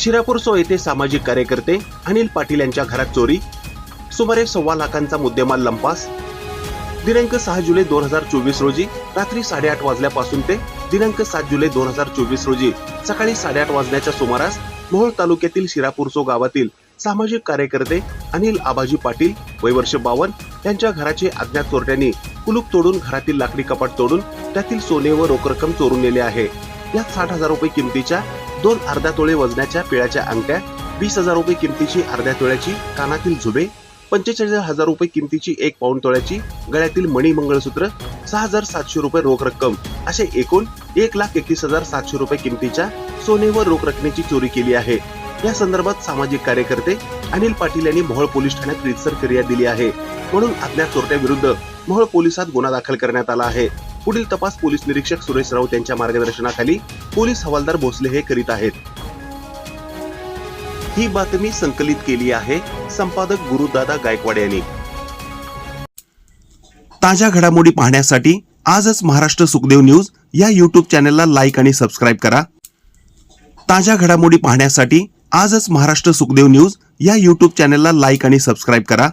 शिरापूर येथे सामाजिक कार्यकर्ते अनिल पाटील यांच्या घरात चोरी सुमारे सव्वा लाखांचा मुद्देमाल लंपास. दिनांक सहा जुलै दोन हजार चोवीस रोजी रात्री साडेआठ वाजल्यापासून ते दिनांक सात जुलै दोन हजार चोवीस रोजी सकाळी साडेआठ वाजण्याच्या सुमारास मोहोळ तालुक्यातील शिरापूरसो गावातील सामाजिक कार्यकर्ते अनिल आबाजी पाटील वय वर्ष बावन यांच्या घराचे अज्ञात चोरट्यांनी कुलूप तोडून घरातील लाकडी कपाट तोडून त्यातील सोने व रोख रक्कम चोरून नेले आहे. यात साठ हजार रुपये किमतीच्या दोन अर्ध्या तोळे वजनाच्या पिळाच्या अंगठ्या वीस हजार रुपये किमतीची अर्ध्या तोळ्याची कानातील झुबे पंचेचाळीस हजार रुपये किमतीची एक पाऊण तोळ्याची गळ्यातील मणी मंगळसूत्र सहा हजार सातशे रुपये रोख रक्कम असे एकूण एक लाख एकतीस हजार सातशे रुपये किमतीच्या सोने व रोख रकमेची चोरी केली आहे. या संदर्भात सामाजिक कार्यकर्ते अनिल पाटील यांनी मोहोळ पोलीस ठाण्यात रितसर फिर्याद दिली आहे. म्हणून अज्ञात चोरट्या विरुद्ध मोहोळ पोलिसात गुन्हा दाखल करण्यात आला आहे. पुढील तपास पोलीस निरीक्षक सुरेश राऊत यांच्या मार्गदर्शनाखाली पोलीस हवालदार भोसले हे करीत आहेत. ही बातमी संकलित केली आहे संपादक गुरुदादा गायकवाड यांनी. ताज्या घडामोडी पाहण्यासाठी आजच महाराष्ट्र सुखदेव न्यूज या युट्यूब चॅनलला लाईक आणि सबस्क्राईब करा. ताज्या घडामोडी पाहण्यासाठी आजच महाराष्ट्र सुखदेव न्यूज या युट्यूब चॅनलला लाईक आणि सबस्क्राईब करा.